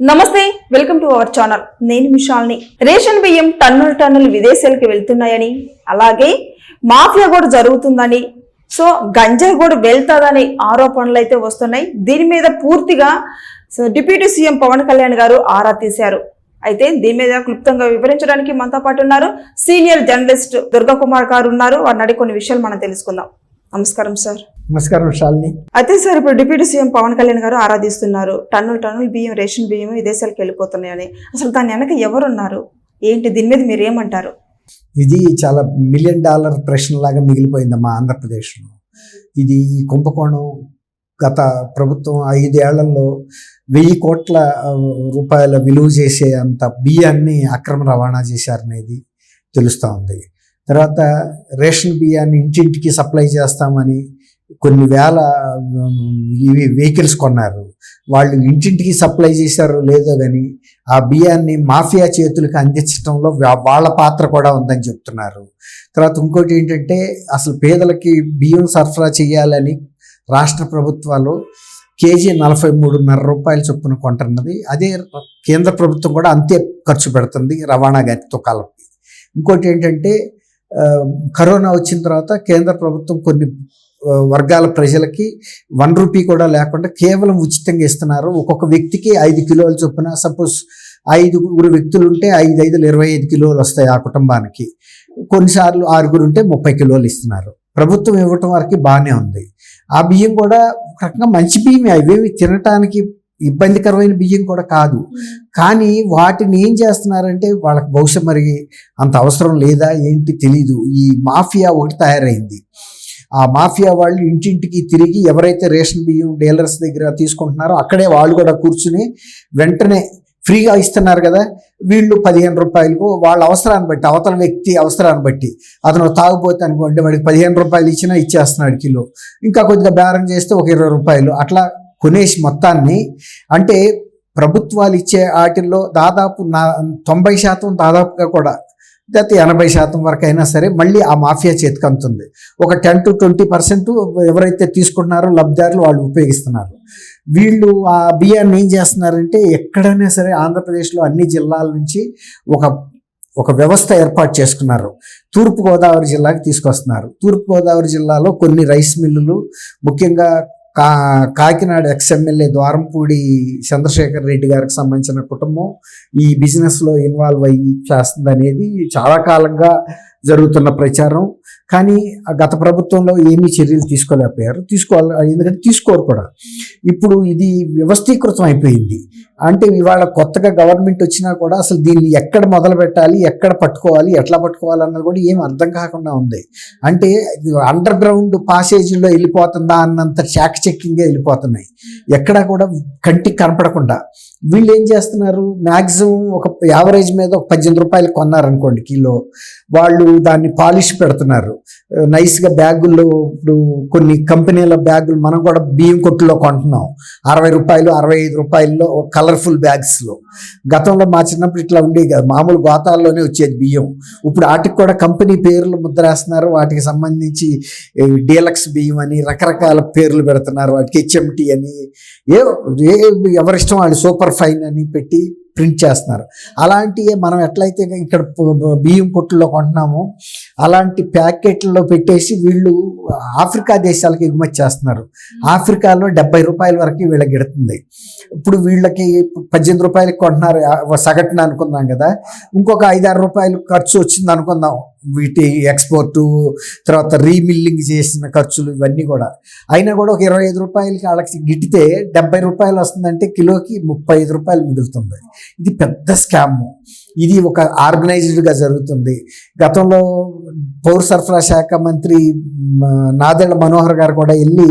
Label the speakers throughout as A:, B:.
A: నమస్తే welcome to our channel. నేను మిషాల్ని. Ration బియ్యం టన్నులు టన్నులు విదేశాలకు వెళ్తున్నాయని అలాగే మాఫియా కూడా జరుగుతుందని సో గంజాయి కూడా వెళ్తాదని ఆరోపణలు అయితే వస్తున్నాయి. దీని మీద పూర్తిగా డిప్యూటీ సీఎం పవన్ కళ్యాణ్ గారు ఆరా తీశారు. అయితే దీని మీద క్లుప్తంగా వివరించడానికి మనతో పాటు ఉన్నారు సీనియర్ జర్నలిస్ట్ దుర్గా కుమార్ గారు ఉన్నారు. వారిని అడిగి కొన్ని విషయాలు మనం తెలుసుకుందాం. నమస్కారం సార్.
B: నమస్కారం శాలిని
A: అయితే సార్ ఇప్పుడు డిప్యూటీ సీఎం పవన్ కళ్యాణ్ గారు ఆరాధిస్తున్నారు. టన్నులు టన్నులు బియ్యం రేషన్ బియ్యం విదేశాలకు వెళ్ళిపోతున్నాయని. అసలు దాని వెనక ఎవరున్నారు? ఏంటి దీని మీద మీరు ఏమంటారు?
B: ఇది చాలా మిలియన్ డాలర్ ప్రశ్న లాగా మిగిలిపోయిందమ్మా ఆంధ్రప్రదేశ్లో. ఇది ఈ కుంభకోణం గత ప్రభుత్వం ఐదేళ్ళలో వెయ్యి కోట్ల రూపాయల విలువ చేసే అంత బియ్యాన్ని అక్రమ రవాణా చేశారనేది తెలుస్తూ ఉంది. తర్వాత రేషన్ బియ్యాన్ని ఇంటింటికి సప్లై చేస్తామని కొన్ని వేల ఇవి వెహికల్స్ కొన్నారు. వాళ్ళు ఇంటింటికి సప్లై చేశారో లేదో కానీ ఆ బియ్యాన్ని మాఫియా చేతులకు అందించడంలో వాళ్ళ పాత్ర కూడా ఉందని చెప్తున్నారు. తర్వాత ఇంకోటి ఏంటంటే అసలు పేదలకి బియ్యం సరఫరా చేయాలని రాష్ట్ర ప్రభుత్వాలు కేజీ నలభై మూడున్నర రూపాయల చొప్పున కొంటున్నది. అదే కేంద్ర ప్రభుత్వం కూడా అంతే ఖర్చు పెడుతుంది రవాణా గతితో కలిపి. ఇంకోటి ఏంటంటే కరోనా వచ్చిన తర్వాత కేంద్ర ప్రభుత్వం కొన్ని వర్గాల ప్రజలకి వన్ రూపీ కూడా లేకుండా కేవలం ఉచితంగా ఇస్తున్నారు. ఒక్కొక్క వ్యక్తికి ఐదు కిలోలు చొప్పున సపోజ్ ఐదుగురు వ్యక్తులు ఉంటే ఐదు ఐదులు ఇరవై ఐదు కిలోలు వస్తాయి ఆ కుటుంబానికి. కొన్నిసార్లు ఆరుగురు ఉంటే ముప్పై కిలోలు ఇస్తున్నారు. ప్రభుత్వం ఇవ్వటం వరకు బాగానే ఉంది. ఆ బియ్యం కూడా ఒక రకంగా మంచి బియ్యమే. అవేవి తినటానికి ఇబ్బందికరమైన బియ్యం కూడా కాదు. కానీ వాటిని ఏం చేస్తున్నారంటే వాళ్ళకి బహుశా మరి అంత అవసరం లేదా ఏంటి తెలీదు. ఈ మాఫియా ఒకటి తయారైంది. ఆ మాఫియా వాళ్ళు ఇంటింటికి తిరిగి ఎవరైతే రేషన్ బియ్యం డీలర్స్ దగ్గర తీసుకుంటున్నారో అక్కడే వాళ్ళు కూడా కూర్చుని వెంటనే ఫ్రీగా ఇస్తున్నారు కదా వీళ్ళు పదిహేను రూపాయలకు వాళ్ళ అవసరాన్ని బట్టి అవతల వ్యక్తి అవసరాన్ని బట్టి అతను తాగుపోతే అనుకోండి వాడికి పదిహేను రూపాయలు ఇచ్చినా ఇచ్చేస్తున్నాడు కిలో. ఇంకా కొద్దిగా బేరం చేస్తే ఒక ఇరవై రూపాయలు. అట్లా కొనేసి మొత్తాన్ని అంటే ప్రభుత్వాలు ఇచ్చే వాటిల్లో దాదాపు నా తొంభై శాతం దాదాపుగా కూడా గత ఎనభై శాతం వరకు అయినా సరే మళ్ళీ ఆ మాఫియా చేతికి అందుతుంది. ఒక టెన్ టు ట్వంటీ పర్సెంట్ ఎవరైతే తీసుకుంటున్నారో లబ్ధిదారులు వాళ్ళు ఉపయోగిస్తున్నారు. వీళ్ళు ఆ బియ్యాన్ని ఏం చేస్తున్నారంటే ఎక్కడైనా సరే ఆంధ్రప్రదేశ్లో అన్ని జిల్లాల నుంచి ఒక ఒక వ్యవస్థ ఏర్పాటు చేసుకున్నారు. తూర్పుగోదావరి జిల్లాకి తీసుకొస్తున్నారు. తూర్పుగోదావరి జిల్లాలో కొన్ని రైస్ మిల్లులు ముఖ్యంగా కా కాకినాడ ఎక్స్ఎమ్మెల్యే ద్వారంపూడి చంద్రశేఖర్ రెడ్డి గారికి సంబంధించిన కుటుంబం ఈ బిజినెస్లో ఇన్వాల్వ్ అయ్యి చేస్తుంది అనేది చాలా కాలంగా జరుగుతున్న ప్రచారం. కానీ ఆ గత ప్రభుత్వంలో ఏమీ చర్యలు తీసుకోలేకపోయారు. తీసుకోవాలి ఎందుకంటే తీసుకోరు కూడా. ఇప్పుడు ఇది వ్యవస్థీకృతం అయిపోయింది. అంటే ఇవాళ కొత్తగా గవర్నమెంట్ వచ్చినా కూడా అసలు దీన్ని ఎక్కడ మొదలు పెట్టాలి ఎక్కడ పట్టుకోవాలి ఎట్లా పట్టుకోవాలి అన్నది కూడా ఏం అర్థం కాకుండా ఉంది. అంటే అండర్ గ్రౌండ్ పాసేజీలో వెళ్ళిపోతుందా అన్నంత చాక్ చెక్కింగ్గా వెళ్ళిపోతున్నాయి. ఎక్కడా కూడా కంటికి కనపడకుండా. వీళ్ళు ఏం చేస్తున్నారు? మ్యాక్సిమం ఒక యావరేజ్ మీద ఒక పద్దెనిమిది రూపాయలు కొన్నారనుకోండి కిలో. వాళ్ళు దాన్ని పాలిష్ పెడుతున్నారు. నైస్గా బ్యాగుల్లో ఇప్పుడు కొన్ని కంపెనీల బ్యాగులు మనం కూడా బియ్యం కొట్టులో కొంటున్నాం. అరవై రూపాయలు అరవై ఐదు రూపాయల్లో కలర్ఫుల్ బ్యాగ్స్లో గతంలో మా చిన్నప్పుడు ఇట్లా ఉండేవి కదా. మామూలు గోతాల్లోనే వచ్చేది బియ్యం. ఇప్పుడు వాటికి కూడా కంపెనీ పేర్లు ముద్రేస్తున్నారు వాటికి సంబంధించి డీలక్స్ బియ్యం అని రకరకాల పేర్లు పెడుతున్నారు. వాటికి హెచ్ఎంటీ అని. ఏ ఏ ఎవరిష్టం వాళ్ళు సూపర్ ఫైన్ అని పెట్టి ప్రింట్ చేస్తున్నారు. అలాంటివి మనం ఎట్లయితే ఇక్కడ బియ్యం కొట్టుల్లో కొంటున్నామో అలాంటి ప్యాకెట్లలో పెట్టేసి వీళ్ళు ఆఫ్రికా దేశాలకు ఎగుమతి చేస్తున్నారు. ఆఫ్రికాలో డెబ్బై రూపాయల వరకు వీళ్ళకి ఎడుతుంది ఇప్పుడు వీళ్ళకి పద్దెనిమిది రూపాయలకి కొంటున్నారు సగటున అనుకుందాం కదా. ఇంకొక ఐదారు రూపాయలు ఖర్చు వచ్చింది అనుకుందాం. వీటి ఎక్స్పోర్టు తర్వాత రీమిల్లింగ్ చేసిన ఖర్చులు ఇవన్నీ కూడా. అయినా కూడా ఒక ఇరవై ఐదు రూపాయలకి వాళ్ళకి గిట్టితే డెబ్బై రూపాయలు వస్తుందంటే కిలోకి ముప్పై ఐదు రూపాయలు మిగులుతుంది. ఇది పెద్ద స్కామ్. ఇది ఒక ఆర్గనైజ్డ్గా జరుగుతుంది. గతంలో పౌర సరఫరా శాఖ మంత్రి నాదెళ్ళ మనోహర్ గారు కూడా వెళ్ళి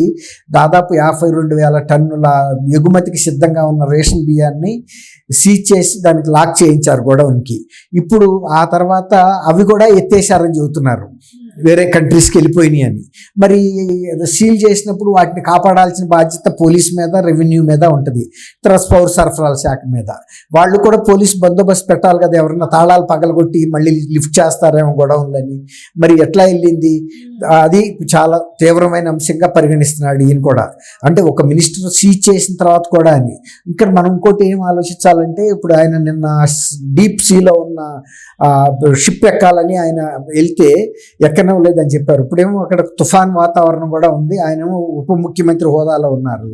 B: దాదాపు యాభై రెండు వేల టన్నుల ఎగుమతికి సిద్ధంగా ఉన్న రేషన్ బియ్యాన్ని సీజ్ చేసి దానికి లాక్ చేయించారు గొడవనికి ఇప్పుడు ఆ తర్వాత అవి కూడా ఎత్తేసారని చెబుతున్నారు. వేరే కంట్రీస్కి వెళ్ళిపోయినాయి అని. మరి సీల్ చేసినప్పుడు వాటిని కాపాడాల్సిన బాధ్యత పోలీస్ మీద రెవెన్యూ మీద ఉంటుంది. తర్వాత పౌర సరఫరాల శాఖ మీద. వాళ్ళు కూడా పోలీస్ బందోబస్తు పెట్టాలి కదా ఎవరన్నా తాళాలు పగలగొట్టి మళ్ళీ లిఫ్ట్ చేస్తారేమో గొడవలని మరి ఎట్లా వెళ్ళింది? అది చాలా తీవ్రమైన అంశంగా పరిగణిస్తున్నాడు ఈయన కూడా. అంటే ఒక మినిస్టర్ సీజ్ చేసిన తర్వాత కూడా అని. ఇక్కడ మనం ఇంకోటి ఏం ఆలోచించాలంటే ఇప్పుడు ఆయన నిన్న డీప్ సీలో ఉన్న షిప్ ఎక్కాలని ఆయన వెళ్తే ఎక్కడం లేదని చెప్పారు. ఇప్పుడేమో అక్కడ తుఫాన్ వాతావరణం కూడా ఉంది. ఆయనేమో ఉప ముఖ్యమంత్రి హోదాలో ఉన్నారు.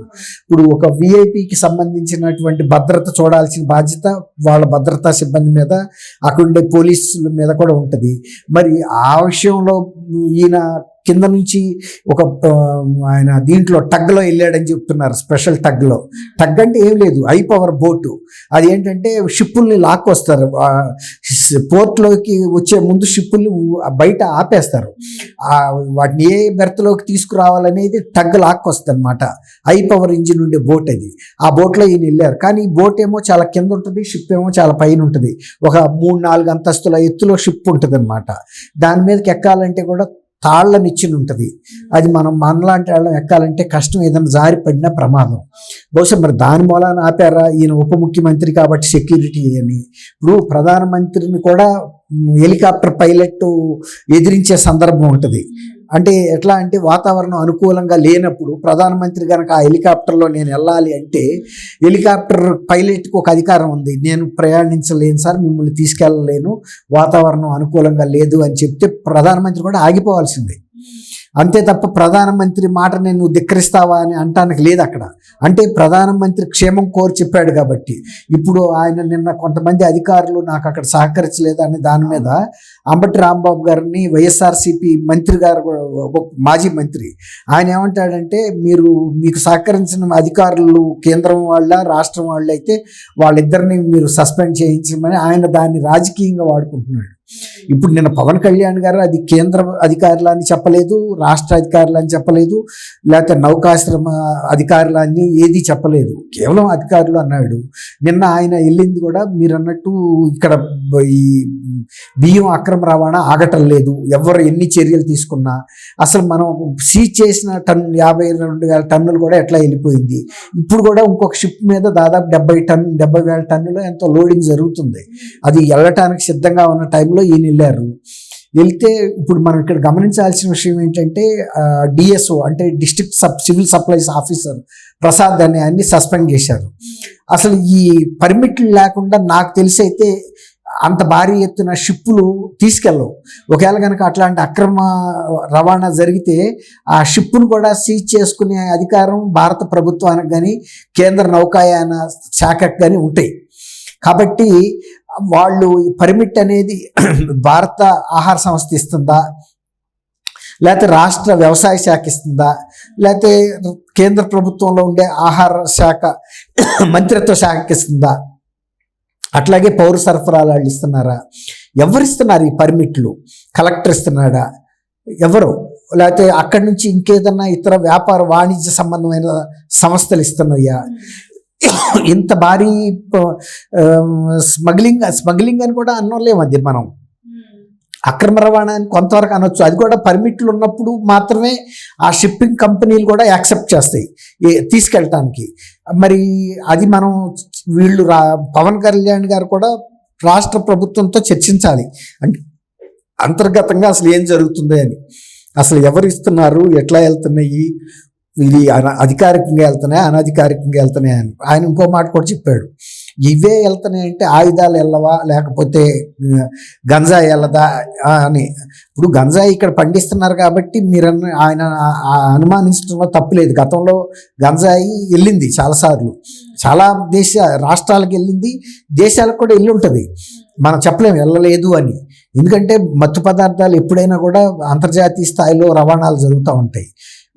B: ఇప్పుడు ఒక విఐపికి సంబంధించినటువంటి భద్రత చూడాల్సిన బాధ్యత వాళ్ళ భద్రతా సిబ్బంది మీద అక్కడుండే పోలీసుల మీద కూడా ఉంటుంది. మరి ఆ విషయంలో ఈయన కింద నుంచి ఒక ఆయన దీంట్లో టగ్లో వెళ్ళాడని చెప్తున్నారు స్పెషల్ టగ్లో. టగ్ అంటే ఏం లేదు హై పవర్ బోటు. అది ఏంటంటే షిప్పుల్ని లాక్కొస్తారు పోర్ట్లోకి వచ్చే ముందు షిప్పుల్ని బయట ఆపేస్తారు. వాటిని ఏ బెర్త్లోకి తీసుకురావాలనేది టగ్ లాక్కొస్తుంది అనమాట హై పవర్ ఇంజిన్ ఉండే బోట్ అది. ఆ బోట్లో ఈయన వెళ్ళారు. కానీ బోట్ ఏమో చాలా కింద ఉంటుంది షిప్ ఏమో చాలా పైన ఉంటుంది. ఒక మూడు నాలుగు అంతస్తుల ఎత్తులో షిప్ ఉంటుంది అనమాట దాని మీదకి ఎక్కాలంటే కూడా తాళ్ళ నిచ్చిన ఉంటుంది అది మనం మనలాంటి వాళ్ళం ఎక్కాలంటే కష్టం ఏదైనా జారి పడినా ప్రమాదం. బహుశా మరి దాని మూలాన ఆపారా? ఈయన ఉప ముఖ్యమంత్రి కాబట్టి సెక్యూరిటీ అని. ఇప్పుడు ప్రధానమంత్రిని కూడా హెలికాప్టర్ పైలట్ ఎదిరించే సందర్భం ఉంటుంది. అంటే ఎట్లా అంటే వాతావరణం అనుకూలంగా లేనప్పుడు ప్రధానమంత్రి కనుక ఆ హెలికాప్టర్లో నేను వెళ్ళాలి అంటే హెలికాప్టర్ పైలట్కి ఒక అధికారం ఉంది. నేను ప్రయాణించలేను సార్ మిమ్మల్ని తీసుకెళ్ళలేను వాతావరణం అనుకూలంగా లేదు అని చెప్తే ప్రధానమంత్రి కూడా ఆగిపోవాల్సిందే. అంతే తప్ప ప్రధానమంత్రి మాట నేను ధిక్కరిస్తావా అని అంటానికి లేదు అక్కడ. అంటే ప్రధానమంత్రి క్షేమం కోరి చెప్పాడు కాబట్టి. ఇప్పుడు ఆయన నిన్న కొంతమంది అధికారులు నాకు అక్కడ సహకరించలేదు అనే దాని మీద అంబటి రాంబాబు గారిని వైఎస్ఆర్సీపీ మంత్రి గారు ఒక మాజీ మంత్రి. ఆయన ఏమంటాడంటే మీరు మీకు సహకరించిన అధికారులు కేంద్రం వాళ్ళ రాష్ట్రం వాళ్ళు అయితే వాళ్ళిద్దరిని మీరు సస్పెండ్ చేయించమని ఆయన దాన్ని రాజకీయంగా వాడుకుంటున్నాడు. ఇప్పుడు నిన్న పవన్ కళ్యాణ్ గారు అది కేంద్ర అధికారులు అని చెప్పలేదు రాష్ట్ర అధికారులు అని చెప్పలేదు లేకపోతే నౌకాశ్రమ అధికారులు అని ఏది చెప్పలేదు. కేవలం అధికారులు అన్నాడు. నిన్న ఆయన వెళ్ళింది కూడా మీరు అన్నట్టు ఇక్కడ ఈ బియ్యం అక్రమ రవాణా ఆగటం లేదు. ఎవరు ఎన్ని చర్యలు తీసుకున్నా అసలు మనం సీజ్ చేసిన టన్ యాభై రెండు వేల టన్నులు కూడా ఎట్లా వెళ్ళిపోయింది? ఇప్పుడు కూడా ఇంకొక షిప్ మీద దాదాపు డెబ్బై టన్ డెబ్బై వేల టన్నులు ఎంతో లోడింగ్ జరుగుతుంది. అది వెళ్ళటానికి సిద్ధంగా ఉన్న టైంలో ఈయన వెళ్ళారు. వెళ్తే ఇప్పుడు మనం ఇక్కడ గమనించాల్సిన విషయం ఏంటంటే డిఎస్ఓ అంటే district sub civil supplies officer Prasad అనే ఆయన్ని సస్పెండ్ చేశారు. అసలు ఈ పర్మిట్లు లేకుండా నాకు తెలిసి అయితే అంత భారీ ఎత్తున షిప్పులు తీసుకెళ్ళవు. ఒకవేళ కనుక అట్లాంటి అక్రమ రవాణా జరిగితే ఆ షిప్పును కూడా సీజ్ చేసుకునే అధికారం భారత ప్రభుత్వానికి కానీ కేంద్ర నౌకాయాన శాఖకు కానీ ఉంటాయి. కాబట్టి వాళ్ళు ఈ పర్మిట్ అనేది భారత ఆహార సంస్థ ఇస్తుందా? లేకపోతే రాష్ట్ర వ్యవసాయ శాఖ ఇస్తుందా? లేకపోతే కేంద్ర ప్రభుత్వంలో ఉండే ఆహార శాఖ మంత్రిత్వ శాఖకి ఇస్తుందా? అట్లాగే పౌర సరఫరాలు వాళ్ళు ఇస్తున్నారా? ఎవరు ఇస్తున్నారు ఈ పర్మిట్లు కలెక్టర్ ఇస్తున్నాడా? ఎవరు? లేకపోతే అక్కడి నుంచి ఇంకేదన్నా ఇతర వ్యాపార వాణిజ్య సంబంధమైన సంస్థలు ఇస్తున్నాయా? ఇంత భారీ స్మగ్లింగ్ స్మగ్లింగ్ అని కూడా అనలేము అది మనం. అక్రమ రవాణా అని కొంతవరకు అనొచ్చు. అది కూడా పర్మిట్లు ఉన్నప్పుడు మాత్రమే ఆ షిప్పింగ్ కంపెనీలు కూడా యాక్సెప్ట్ చేస్తాయి. తీసుకెళ్ళటానికి. మరి అది మనం వీళ్ళు రా పవన్ కళ్యాణ్ గారు కూడా రాష్ట్ర ప్రభుత్వంతో చర్చించాలి. అంటే అంతర్గతంగా అసలు ఏం జరుగుతుంది అని. అసలు ఎవరు ఇస్తున్నారు? ఎట్లా వెళ్తున్నాయి? ఇది అన- అధికారికంగా వెళ్తున్నాయి అనధికారికంగా వెళ్తున్నాయి అని. ఆయన ఇంకో మాట కూడా చెప్పాడు. ఇవే వెళ్తున్నాయంటే ఆయుధాలు వెళ్ళవా లేకపోతే గంజాయి వెళ్ళదా అని. ఇప్పుడు గంజాయి ఇక్కడ పండిస్తున్నారు కాబట్టి మీరు ఆయన అనుమానించడంలో తప్పులేదు గతంలో గంజాయి వెళ్ళింది చాలాసార్లు. చాలా దేశ రాష్ట్రాలకు వెళ్ళింది. దేశాలకు కూడా వెళ్ళి ఉంటుంది. మనం చెప్పలేము వెళ్ళలేదు అని. ఎందుకంటే మత్తు పదార్థాలు ఎప్పుడైనా కూడా అంతర్జాతీయ స్థాయిలో రవాణాలు జరుగుతూ ఉంటాయి.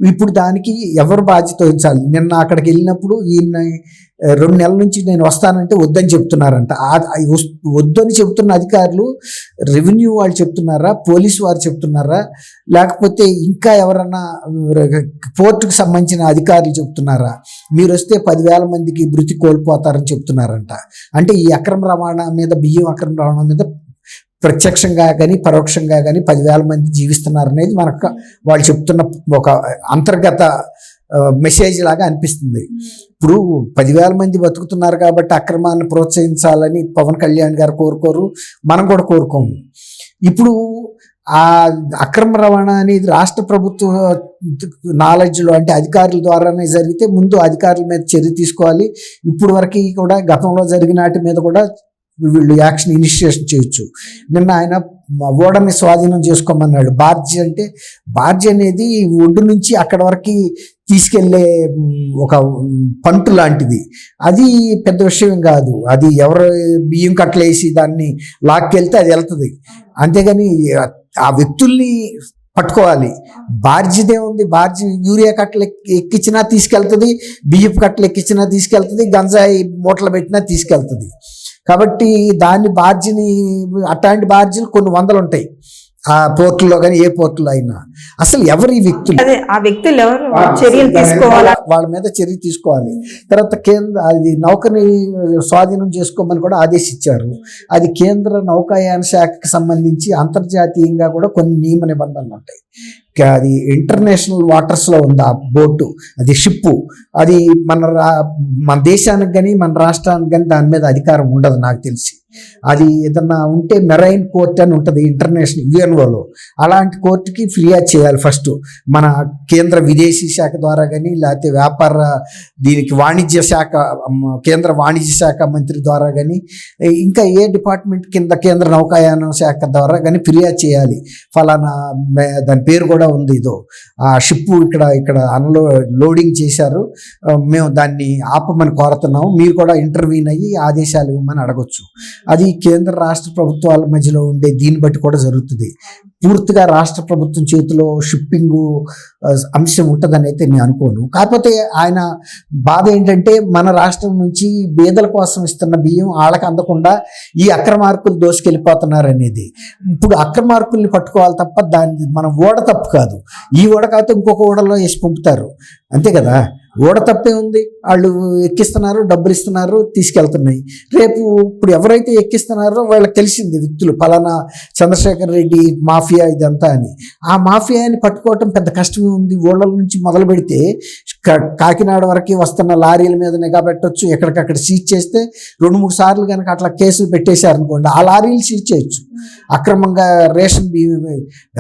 B: ఇప్పుడు దానికి ఎవరు బాధ్యత వహించాలి? నిన్న అక్కడికి వెళ్ళినప్పుడు ఈయన రెండు నెలల నుంచి నేను వస్తానంటే వద్దని చెప్తున్నారంట. వద్దని చెప్తున్న అధికారులు రెవెన్యూ వాళ్ళు చెప్తున్నారా? పోలీసు వారు చెప్తున్నారా? లేకపోతే ఇంకా ఎవరన్నా పోర్టుకు సంబంధించిన అధికారులు చెప్తున్నారా? మీరు వస్తే పదివేల మందికి మృతి కోల్పోతారని చెప్తున్నారంట. అంటే ఈ అక్రమ రవాణా మీద బియ్యం అక్రమ రవాణా మీద ప్రత్యక్షంగా కానీ పరోక్షంగా కానీ పదివేల మంది జీవిస్తున్నారు అనేది మనకు వాళ్ళు చెప్తున్న ఒక అంతర్గత మెసేజ్ లాగా అనిపిస్తుంది. ఇప్పుడు పదివేల మంది బతుకుతున్నారు కాబట్టి అక్రమాన్ని ప్రోత్సహించాలని పవన్ కళ్యాణ్ గారు కోరుకోరు మనం కూడా కోరుకోము. ఇప్పుడు ఆ అక్రమ రవాణా అనేది రాష్ట్ర ప్రభుత్వ నాలెడ్జ్లో అంటే అధికారుల ద్వారానే జరిగితే ముందు అధికారుల మీద చర్య తీసుకోవాలి. ఇప్పుడు వరకు కూడా గతంలో జరిగిన వాటి మీద కూడా వీళ్ళు యాక్షన్ ఇనిషియేషన్ చేయొచ్చు. నిన్న ఆయన ఓడని స్వాధీనం చేసుకోమన్నాడు. బార్జీ అంటే బార్జీ అనేది ఒడ్డు నుంచి అక్కడ వరకు తీసుకెళ్ళే ఒక పంటు లాంటిది. అది పెద్ద విషయం కాదు. అది ఎవరు బియ్యం కట్టలేసి దాన్ని లాక్కెళ్తే అది వెళ్తుంది. అంతేగాని ఆ వ్యక్తుల్ని పట్టుకోవాలి. బార్జిదే ఉంది. బార్జి యూరియా కట్టలు ఎక్కి- ఎక్కించినా తీసుకెళ్తుంది. బియ్యపు కట్టలు ఎక్కించినా తీసుకెళ్తుంది. గంజాయి మూటలు పెట్టినా తీసుకెళ్తుంది. కాబట్టి దాన్ని బార్జిని అట్లాంటి బార్జీలు కొన్ని వందలు ఉంటాయి ఆ పోర్టులో కానీ ఏ పోర్టులో అయినా. అసలు ఎవరు ఈ వ్యక్తులు?
A: ఆ వ్యక్తులు ఎవరు? చర్యలు తీసుకోవాలా.
B: వాళ్ళ మీద చర్య తీసుకోవాలి. తర్వాత కేంద్ర అది నౌకని స్వాధీనం చేసుకోమని కూడా ఆదేశించారు అది కేంద్ర నౌకాయాన శాఖకి సంబంధించి అంతర్జాతీయంగా కూడా కొన్ని నియమ నిబంధనలు ఉంటాయి. అది ఇంటర్నేషనల్ వాటర్స్లో ఉంది? ఆ బోటు. అది షిప్పు అది మన రా- మన దేశానికి కానీ మన రాష్ట్రానికి కానీ దాని మీద అధికారం ఉండదు నాకు తెలిసి. అది ఏదన్నా ఉంటే మెరైన్ కోర్ట్ అని ఉంటుంది ఇంటర్నేషనల్ యుఎన్ఓలో అలాంటి కోర్టుకి ఫిర్యాదు చేయాలి ఫస్ట్. మన కేంద్ర విదేశీ శాఖ ద్వారా కానీ లేకపోతే వ్యాపార దీనికి వాణిజ్య శాఖ కేంద్ర వాణిజ్య శాఖ మంత్రి ద్వారా కానీ ఇంకా ఏ డిపార్ట్మెంట్ కింద కేంద్ర నౌకాయాన శాఖ ద్వారా కానీ ఫిర్యాదు చేయాలి. ఫలానా దాని పేరు కూడా ఉంది ఇదో. ఆ షిప్ ఇక్కడ ఇక్కడ అన్లో లోడింగ్ చేశారు. మేము దాన్ని ఆపమని కోరుతున్నాము. మీరు కూడా ఇంటర్వ్యూన్ అయ్యి ఆదేశాలు ఇవ్వమని అడగొచ్చు. అది కేంద్ర రాష్ట్ర ప్రభుత్వాల మధ్యలో ఉండే దీన్ని బట్టి కూడా జరుగుతుంది. పూర్తిగా రాష్ట్ర ప్రభుత్వం చేతిలో షిప్పింగ్ అంశం ఉంటుందని అయితే నేను అనుకోను. కాకపోతే ఆయన బాధ ఏంటంటే మన రాష్ట్రం నుంచి బీదల కోసం ఇస్తున్న బియ్యం వాళ్ళకి అందకుండా ఈ అక్రమార్కులు దోసుకెళ్ళిపోతున్నారు అనేది ఇప్పుడు అక్రమార్కుల్ని పట్టుకోవాలి తప్ప దాన్ని మనం ఓడ తప్పు కాదు. ఈ ఓడ కాకపోతే ఇంకొక ఓడలో వేసి పంపుతారు. అంతే కదా? ఓడ తప్పే ఉంది. వాళ్ళు ఎక్కిస్తున్నారు డబ్బులు ఇస్తున్నారు తీసుకెళ్తున్నాయి. రేపు ఇప్పుడు ఎవరైతే ఎక్కిస్తున్నారో వాళ్ళకి తెలిసింది వ్యక్తులు పలానా చంద్రశేఖర్ రెడ్డి మాఫియా ఇదంతా అని. ఆ మాఫియాని పట్టుకోవటం పెద్ద కష్టమే ఉంది. ఊళ్ళ నుంచి మొదలు పెడితే కాకినాడ వరకు వస్తున్న లారీల మీద నిఘా పెట్టొచ్చు ఎక్కడికక్కడ సీజ్ చేస్తే రెండు మూడు సార్లు కనుక అట్లా కేసులు పెట్టేశారు అనుకోండి ఆ లారీలు సీజ్ చేయొచ్చు. అక్రమంగా రేషన్ బియ్యం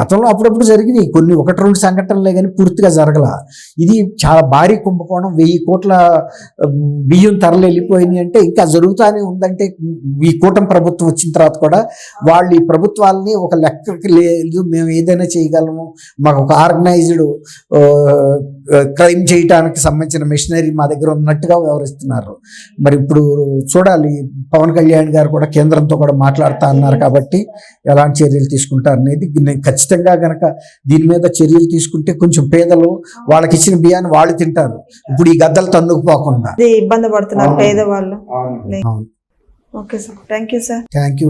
B: గతంలో అప్పుడప్పుడు జరిగినాయి కొన్ని ఒకటి రెండు సంఘటనలే కానీ పూర్తిగా జరగల. ఇది చాలా భారీ కుంభకోణం వెయ్యి కోట్ల బియ్యం తరలి వెళ్ళిపోయినాయి అంటే ఇంకా జరుగుతానే ఉందంటే ఈ కూటమి ప్రభుత్వం వచ్చిన తర్వాత కూడా వాళ్ళు ఈ ప్రభుత్వాలని ఒక లెక్కకి లేదు మేము ఏదైనా చేయగలము మాకు ఒక ఆర్గనైజ్డ్ క్రైమ్ చేయడానికి సంబంధించిన మిషనరీ మా దగ్గర ఉన్నట్టుగా వ్యవహరిస్తున్నారు. మరి ఇప్పుడు చూడాలి పవన్ కళ్యాణ్ గారు కూడా కేంద్రంతో కూడా మాట్లాడుతా అన్నారు కాబట్టి ఎలాంటి చర్యలు తీసుకుంటారు అనేది. నేను ఖచ్చితంగా గనక దీని మీద చర్యలు తీసుకుంటే కొంచెం పేదలు వాళ్ళకి ఇచ్చిన బియ్యాన్ని వాళ్ళు తింటారు. ఇప్పుడు ఈ గద్దలు తన్నుకుపోకుండా.
A: ఇబ్బంది పడుతున్నారు పేదవాళ్ళు. Okay sir. Thank you sir.
B: Thank you